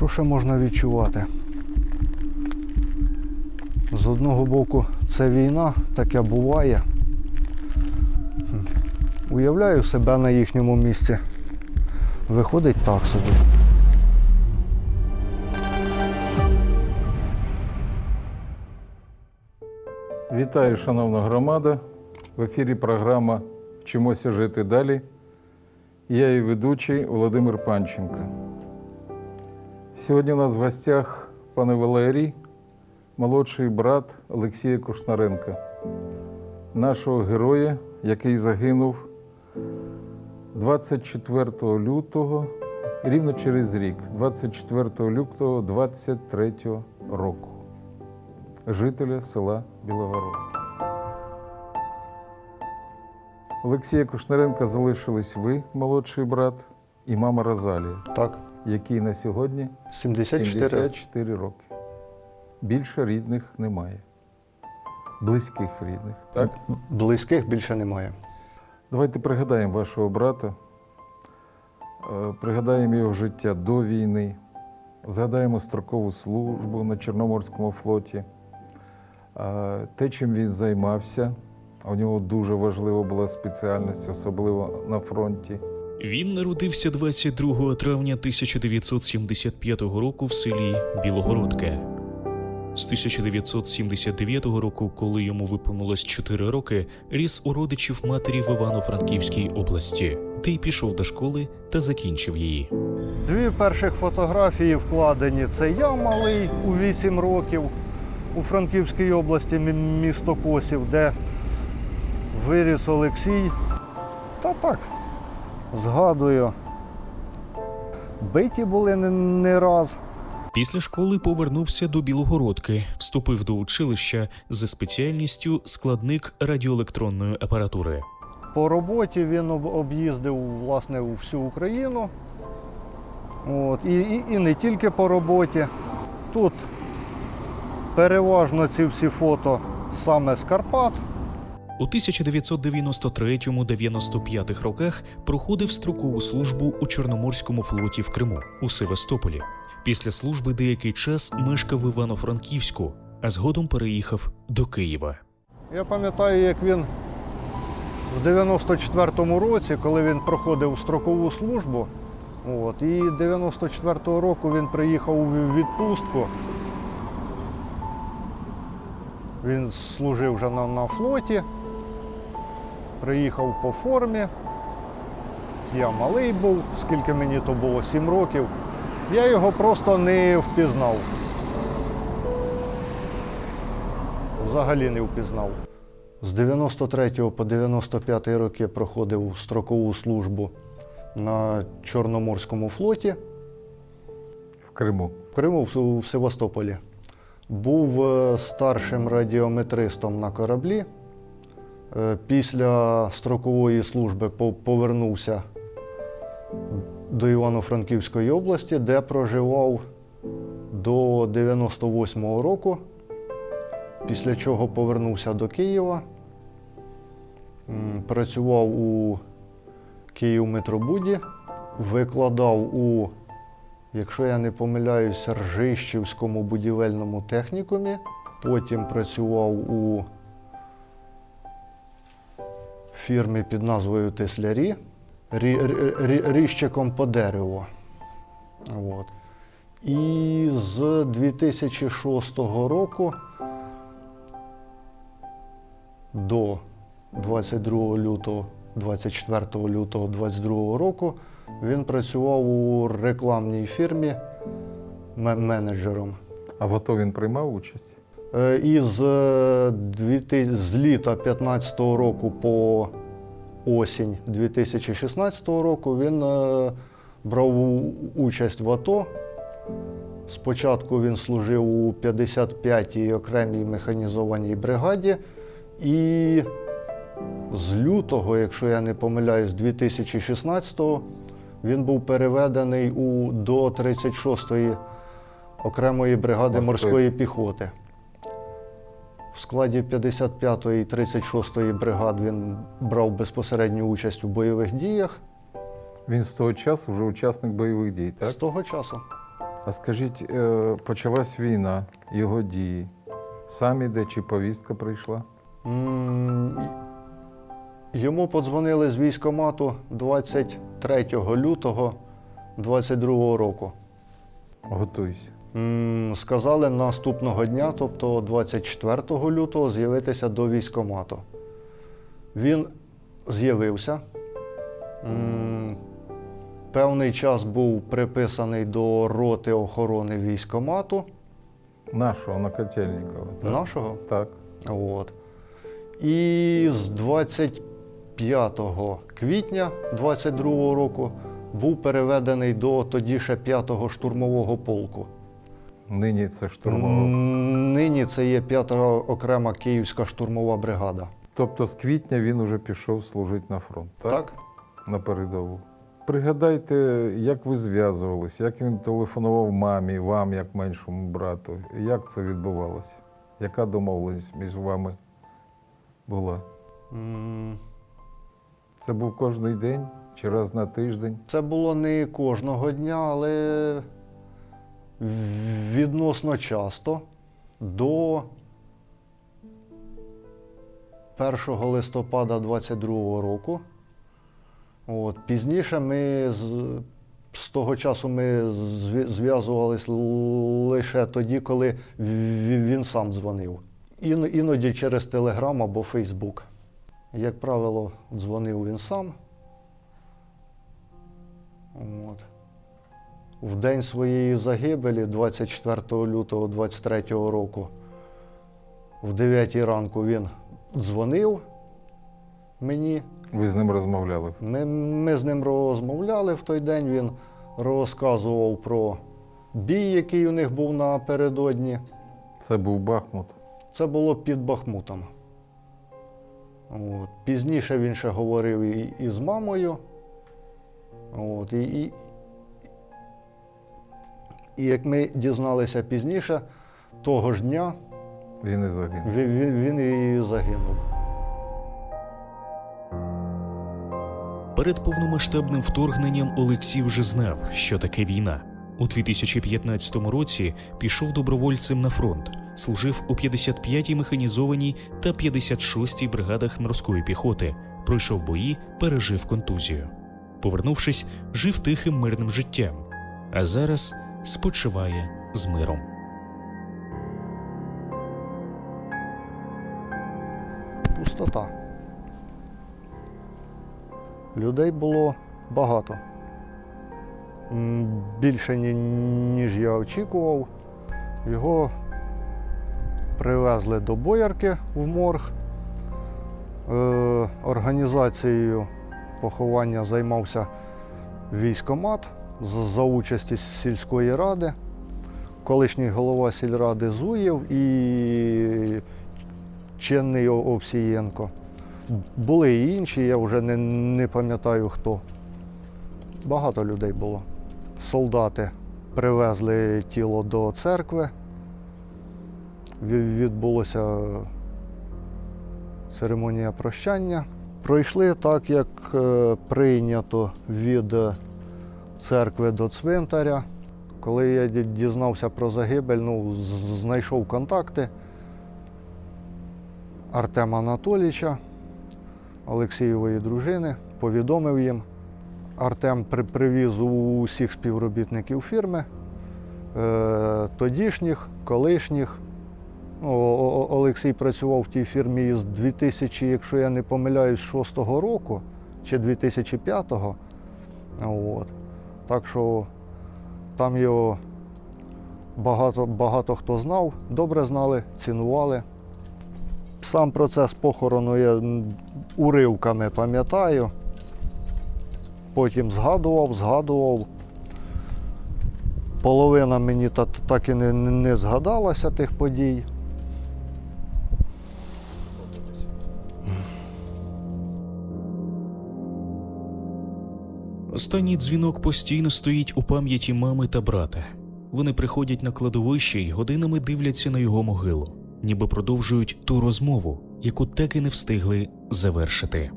Що ще можна відчувати? З одного боку, це війна, таке буває. Уявляю себе на їхньому місці. Виходить так собі. Вітаю, шановна громада. В ефірі програма Вчимося жити далі. Я її ведучий Володимир Панченко. Сьогодні у нас в гостях пане Валерій, молодший брат Олексія Кушнаренка, нашого героя, який загинув 24 лютого, рівно через рік, 24 лютого 23 року жителя села Білогородки. Олексія Кушнаренка залишились ви, молодший брат, і мама Розалія, Так, якій на сьогодні 74. 74 роки. Більше рідних немає. Близьких рідних. Так? Близьких більше немає. Давайте пригадаємо вашого брата, е, пригадаємо його життя до війни, згадаємо строкову службу на Чорноморському флоті, е, те, чим він займався. У нього дуже важлива була спеціальність, особливо на фронті. Він народився 22 травня 1975 року в селі Білогородка. З 1979 року, коли йому виповнилось 4 роки, ріс у родичів матері в Івано-Франківській області, де й пішов до школи та закінчив її. Дві перших фотографії вкладені. Це я малий у 8 років у Франківській області, місто Косів, де виріс Олексій. Та так, згадую. Биті були не, не раз. Після школи повернувся до Білогородки, вступив до училища за спеціальністю складник радіоелектронної апаратури. По роботі він об'їздив власне у всю Україну. От, і, і, і не тільки по роботі. Тут переважно ці всі фото саме з Карпат. У 1993-95 роках проходив строкову службу у Чорноморському флоті в Криму у Севастополі. Після служби деякий час мешкав в Івано-Франківську, а згодом переїхав до Києва. Я пам'ятаю, як він в 94-му році, коли він проходив строкову службу, от, і 94-го року він приїхав у відпустку. Він служив вже на, на флоті, приїхав по формі. Я малий був, скільки мені то було, 7 років. Я його просто не впізнав. Взагалі не впізнав. З 93 по 95 роки проходив строкову службу на Чорноморському флоті В Криму. в Криму в- Севастополі. Був е, старшим радіометристом на кораблі. Е, Після строкової служби повернувся до Івано-Франківської області, де проживав до 98-го року, після чого повернувся до Києва. Працював у Київметробуді, викладав у Якщо я не помиляюсь, Ржищівському будівельному технікумі. Потім працював у фірмі під назвою Теслярі рі- рі- рі- ріжчиком по дереву. От. І з 2006 року до 22 лютого, 24 лютого 22 року він працював у рекламній фірмі менеджером. А в АТО він приймав участь? Е, І з, е, 2000 з літа 15 року по осінь 2016 року він е, брав участь в АТО. Спочатку він служив у 55-й окремій механізованій бригаді, і з лютого, якщо я не помиляюсь, 2016-го він був переведений у, до 36-ї окремої бригади Морської. морської піхоти. В складі 55-ї і 36-ї бригад він брав безпосередню участь у бойових діях Він з того часу вже учасник бойових дій, так? з того часу. А скажіть, е, почалась війна, його дії. Сам іде чи повістка прийшла? Йому подзвонили з військомату 23 лютого 22 року. Готуйся. Сказали наступного дня, тобто 24 лютого, з'явитися до військомату. Він з'явився. Певний час був приписаний до роти охорони військомату Нашого на Котельникова. Так. нашого. так. От. І з 25 квітня 22 року був переведений до тоді ще 5-го штурмового полку. Нині це штурмова. Нині це є 5-та окрема Київська штурмова бригада. Тобто з квітня він уже пішов служити на фронт, так? Так? На передову. Пригадайте, як ви зв'язувалися, як він телефонував мамі, вам, як меншому брату. Як це відбувалося? Яка домовленість між вами була? М, Це був кожний день чи раз на тиждень? Це було не кожного дня, але відносно часто до 1 листопада 22 року. От, пізніше ми з, з того часу ми зв'я- зв'язувались лише тоді, коли він сам дзвонив. Іно- Іноді через Телеграм або Фейсбук. Як правило, дзвонив він сам. От. В день своєї загибелі, 24 лютого 23 року, в 9 ранку він дзвонив мені. Ви з ним розмовляли? Ми, ми з ним розмовляли в той день. Він розказував про бій, який у них був напередодні. Це був Бахмут. Це було під Бахмутом. От. Пізніше він ще говорив і, і з мамою. От. І, і, і як ми дізналися пізніше, того ж дня Він і загинув. він, він, він і загинув. Перед повномасштабним вторгненням Олексій вже знав, що таке війна. У 2015 році пішов добровольцем на фронт, служив у 55-й механізованій та 56-й бригадах морської піхоти, пройшов бої, пережив контузію. Повернувшись, жив тихим мирним життям, а зараз спочиває з миром. Пустота. Людей було багато. Більше, ніж я очікував. Його привезли до боярки в морг. Е, Організацією поховання займався військомат за участі сільської ради, колишній голова сільради Зуєв і чинний Овсієнко. Були і інші, я вже не, не пам'ятаю хто. Багато людей було. Солдати привезли тіло до церкви. Ві- Відбулося церемонія прощання. Пройшли так, як е, прийнято від церкви до цвинтаря. Коли я дізнався про загибель, ну, знайшов контакти. Артема Анатолійовича, Олексієвої дружини, повідомив їм. Артем при- привіз усіх співробітників фірми, е, тодішніх, колишніх. Ну, Олексій працював в тій фірмі із 2000, якщо я не помиляюсь, 6 року чи 2005-го. От. Так що там його багато, багато хто знав, добре знали, цінували. Сам процес похорону я уривками пам'ятаю. Потім згадував, згадував. Половина мені так і не, не згадалася тих подій. Останній дзвінок постійно стоїть у пам'яті мами та брата. Вони приходять на кладовище і годинами дивляться на його могилу, ніби продовжують ту розмову, яку так і не встигли завершити.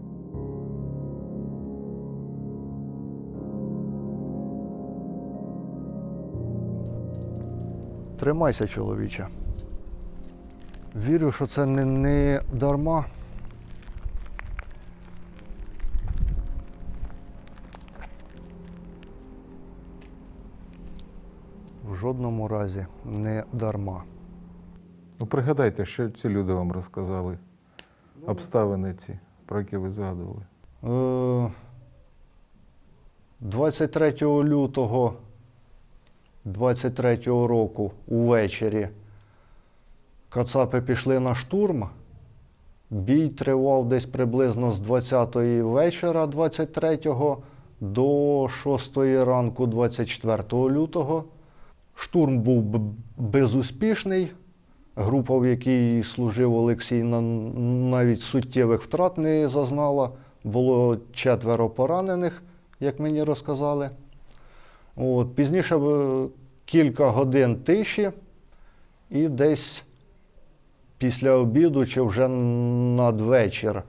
Тримайся, чоловіче. Вірю, що це не, не дарма. Жодному разі не дарма. Ну, пригадайте, що ці люди вам розказали. Обставини ці, про які ви згадували. Е, 23 лютого 23 року увечері Кацапи пішли на штурм. Бій тривав десь приблизно з 20-ї вечора 23 до 6 ранку 24 лютого. Штурм був безуспішний. Група, в якій служив Олексій, на- навіть суттєвих втрат не зазнала. Було четверо поранених, як мені розказали. От, пізніше кілька годин тиші, і десь після обіду чи вже надвечір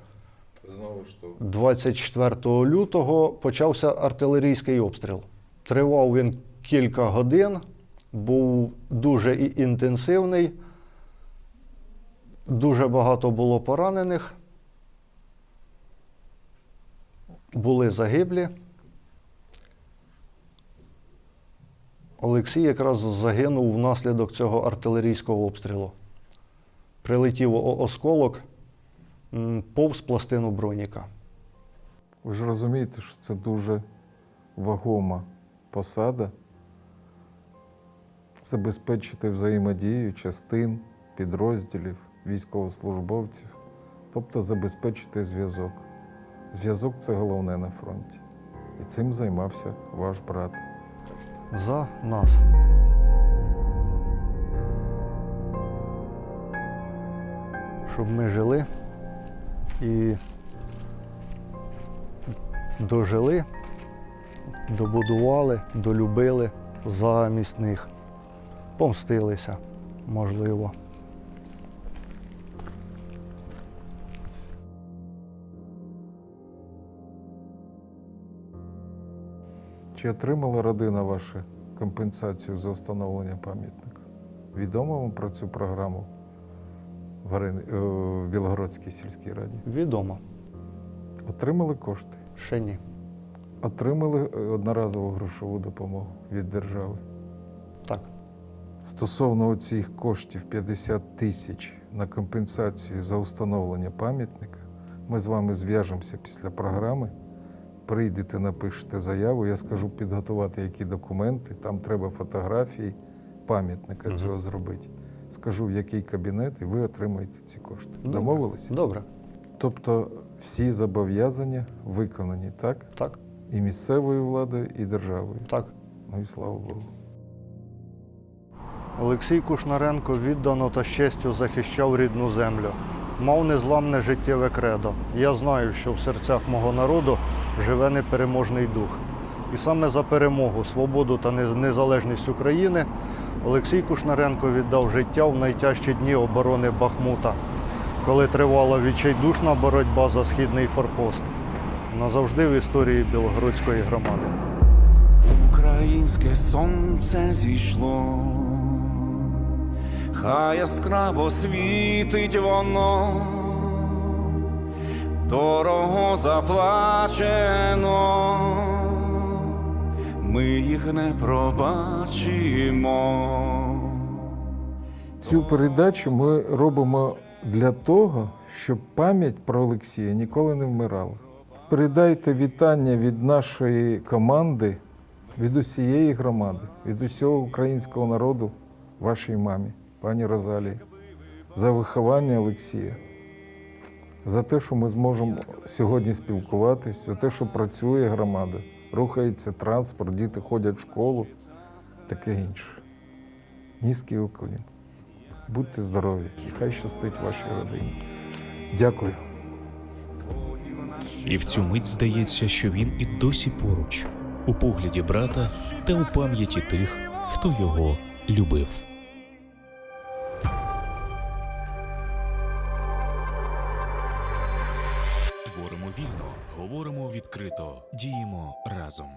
Знову ж то. 24 лютого почався артилерійський обстріл. Тривав він кілька годин, був дуже інтенсивний, дуже багато було поранених, були загиблі. Олексій якраз загинув внаслідок цього артилерійського обстрілу. Прилетів осколок повз пластину броніка. Ви ж розумієте, що це дуже вагома посада. Забезпечити взаємодію частин, підрозділів, військовослужбовців, тобто забезпечити зв'язок. Зв'язок це головне на фронті. І цим займався ваш брат. За нас. Щоб ми жили і дожили, добудували, долюбили замість них, помстилися, можливо. Чи отримала родина ваша компенсацію за встановлення пам'ятника? Відомо вам про цю програму в, е, Білогородській сільській раді? Відомо, Отримали кошти? ще ні. Отримали е, одноразову грошову допомогу від держави. Стосовно цих коштів 50 тисяч на компенсацію за встановлення пам'ятника, ми з вами зв'яжемося після програми. Прийдете, напишете заяву, я скажу підготувати які документи, там треба фотографії пам'ятника Мгм. цього зробити. Скажу, в який кабінет, і ви отримаєте ці кошти. Добре. Домовилися? Добре, Тобто всі зобов'язання виконані, так? так, І місцевою владою, і державою. так. Ну і слава Богу. Олексій Кушнаренко віддано та з честю захищав рідну землю. Мав незламне життєве кредо. Я знаю, що в серцях мого народу живе непереможний дух. І саме за перемогу, свободу та незалежність України Олексій Кушнаренко віддав життя в найтяжчі дні оборони Бахмута, коли тривала відчайдушна боротьба за східний форпост. Назавжди в історії Білогородської громади. Українське сонце зійшло, хай яскраво світить воно, дорого заплачено, ми їх не пробачимо. Цю передачу ми робимо для того, щоб пам'ять про Олексія ніколи не вмирала. Передайте вітання від нашої команди, від усієї громади, від усього українського народу вашій мамі, пані Розалії, за виховання Олексія, за те, що ми зможемо сьогодні спілкуватись, за те, що працює громада, рухається транспорт, діти ходять в школу, таке інше. Низький уклін. Будьте здорові і хай щастить вашій родині. Дякую. І в цю мить здається, що він і досі поруч, у погляді брата та у пам'яті тих, хто його любив. Відкрито, діємо разом.